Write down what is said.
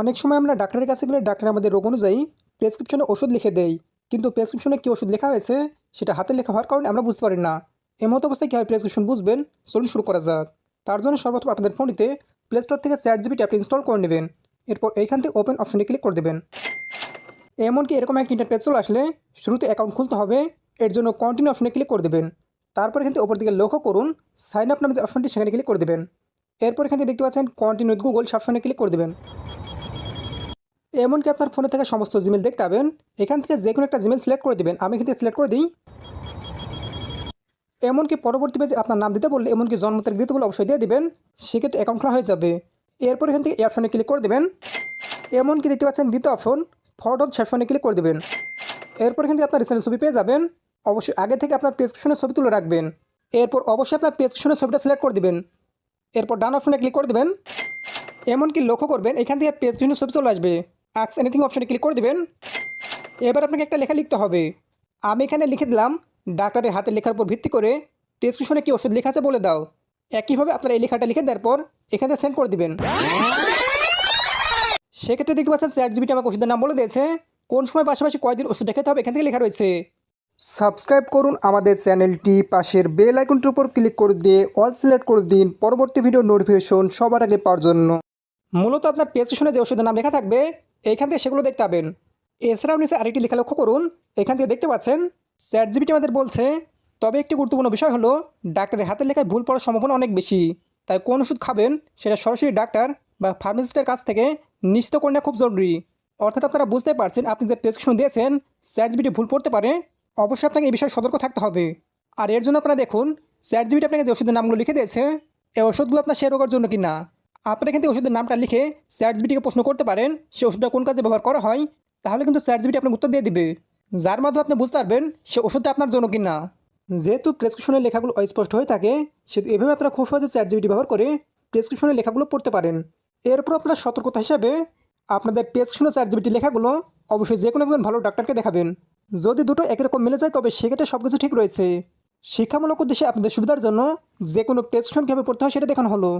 অনেক সময় আমরা ডাক্তারের কাছে গেলে ডাক্তার আমাদের রোগ অনুযায়ী প্রেসক্রিপশনে ওষুধ লিখে দেয় কিন্তু প্রেসক্রিপশনে কী ওষুধ লেখা হয়েছে? সেটা হাতে লেখা হওয়ার কারণে আমরা বুঝতে পারি না। এমত অবস্থায় কীভাবে প্রেসক্রিপশন বুঝবেন? চলুন শুরু করা যাক। তার জন্য সর্বপ্রথম আপনাদের ফোনটিতে প্লে স্টোর থেকে চ্যাট জিবিটি অ্যাপটি ইনস্টল করে নেবেন। এরপর এইখান থেকে ওপেন অপশনে ক্লিক করে দেবেন। এমনকি এরকম একটা ইন্টারপেজ চলে আসলে শুরুতে অ্যাকাউন্ট খুলতে হবে। এর জন্য কন্টিনিউ অপশনে ক্লিক করে দেবেন। তারপর এখান থেকে ওপর দিকে লক্ষ্য করুন সাইন আপ নামে যে অপশনটি সেখানে ক্লিক করে দেবেন। এরপর এখান থেকে দেখতে পাচ্ছেন কন্টিনিউ গুগল সবসময় ক্লিক করে দেবেন। এমনকি আপনার ফোনে থাকা সমস্ত জিমেল দেখতে পাবেন। এখান থেকে যে কোনো একটা জিমেল সিলেক্ট করে দেবেন। আমি এখান থেকে সিলেক্ট করে দিই। এমনকি পরবর্তী পেজে আপনার নাম দিতে বললে, এমনকি জন্ম তারিখ দিতে বলে অবশ্যই দিয়ে দেবেন। সেক্ষেত্রে অ্যাকাউন্ট খোলা হয়ে যাবে। এরপর এখান থেকে এই অপশনে ক্লিক করে দেবেন। এমনকি দেখতে পাচ্ছেন দ্বিতীয় অপশন ফটো সেফনে ক্লিক করে দেবেন। এরপর এখান থেকে আপনার রিসেন্ট ছবি পেয়ে যাবেন। অবশ্যই আগে থেকে আপনার প্রেসক্রিপশনের ছবি তুলে রাখবেন। এরপর অবশ্যই আপনার প্রেসক্রিপশনের ছবিটা সিলেক্ট করে দেবেন। এরপর ডান অপশনে ক্লিক করে দেবেন। এমনকি লক্ষ্য করবেন, এখান থেকে প্রেসক্রিপশনের ছবি চলে আসবে। আক্স এনিথিং অপশানে ক্লিক করে দেবেন। এবার আপনাকে একটা লেখা লিখতে হবে। আমি এখানে লিখে দিলাম ডাক্তারের হাতে লেখার উপর ভিত্তি করে প্রেসক্রিপশনে কি ওষুধ লেখা আছে বলে দাও। একইভাবে আপনারা এই লেখাটা লিখে দেওয়ার পর এখানে সেন্ড করে দিবেন। সেক্ষেত্রে দেখতে পাচ্ছেন চ্যাট জিবিটি আমাকে ওষুধের নাম বলে দিয়েছে। কোন সময় পাশাপাশি কয়দিন ওষুধ খেতে হবে এখান থেকে লেখা রয়েছে। সাবস্ক্রাইব করুন আমাদের চ্যানেলটি। পাশের বেল আইকনটির উপর ক্লিক করে দিয়ে অল সিলেক্ট করে দিন। পরবর্তী ভিডিও নোটিফিকেশন সবার আগে পাওয়ার জন্য। মূলত আপনার প্রেসক্রিপশনে যে ওষুধের নাম লেখা থাকবে এইখান থেকে সেগুলো দেখতে পাবেন। এছাড়াও নিচে আরেকটি লেখা লক্ষ্য করুন। এখান থেকে দেখতে পাচ্ছেন চ্যাট জিবিটি আমাদের বলছে, তবে একটি গুরুত্বপূর্ণ বিষয় হলো, ডাক্তারের হাতের লেখায় ভুল পড়ার সম্ভাবনা অনেক বেশি। তাই কোন ওষুধ খাবেন সেটা সরাসরি ডাক্তার বা ফার্মাসিস্টের কাছ থেকে নিশ্চিত করে নেওয়া খুব জরুরি। অর্থাৎ আপনারা বুঝতে পারছেন, আপনি যে প্রেসক্রিপশন দিয়েছেন চ্যাট জিবিটি ভুল পড়তে পারে, অবশ্যই আপনাকে এই বিষয়ে সতর্ক থাকতে হবে। আর এর জন্য আপনারা দেখুন চ্যাট জিবিটি আপনাকে যে ওষুধের নামগুলো লিখে দিয়েছে, এই ওষুধগুলো আপনার সে রোগের জন্য কি না আপনারা কিন্তু ওষুধের নামটা লিখে চ্যাট জিবিটিকে প্রশ্ন করতে পারেন, সে ওষুধটা কোন কাজে ব্যবহার করা হয়, তাহলে কিন্তু চ্যাট জিবিটি আপনাকে উত্তর দিয়ে দিবে। যার মাধ্যমে আপনি বুঝতে পারবেন সে ওষুধটা আপনার জন্য কি না যেহেতু প্রেসক্রিপশনের লেখাগুলো অস্পষ্ট হয়ে থাকে, সেহেতু এভাবে আপনারা খুব সহজে চ্যাট জিবিটি ব্যবহার করে প্রেসক্রিপশনের লেখাগুলো পড়তে পারেন। এরপর আপনার সতর্কতা হিসাবে আপনাদের প্রেসক্রিপশনের চ্যাট জিবিটি লেখাগুলো অবশ্যই যে কোনো একজন ভালো ডাক্তারকে দেখাবেন। যদি দুটো একই রকম মিলে যায়, তবে সেক্ষেত্রে সব কিছু ঠিক রয়েছে। শিক্ষামূলক উদ্দেশ্যে আপনাদের সুবিধার জন্য যে কোনো প্রেসক্রিপশন কীভাবে পড়তে হয় সেটা দেখানো হলো।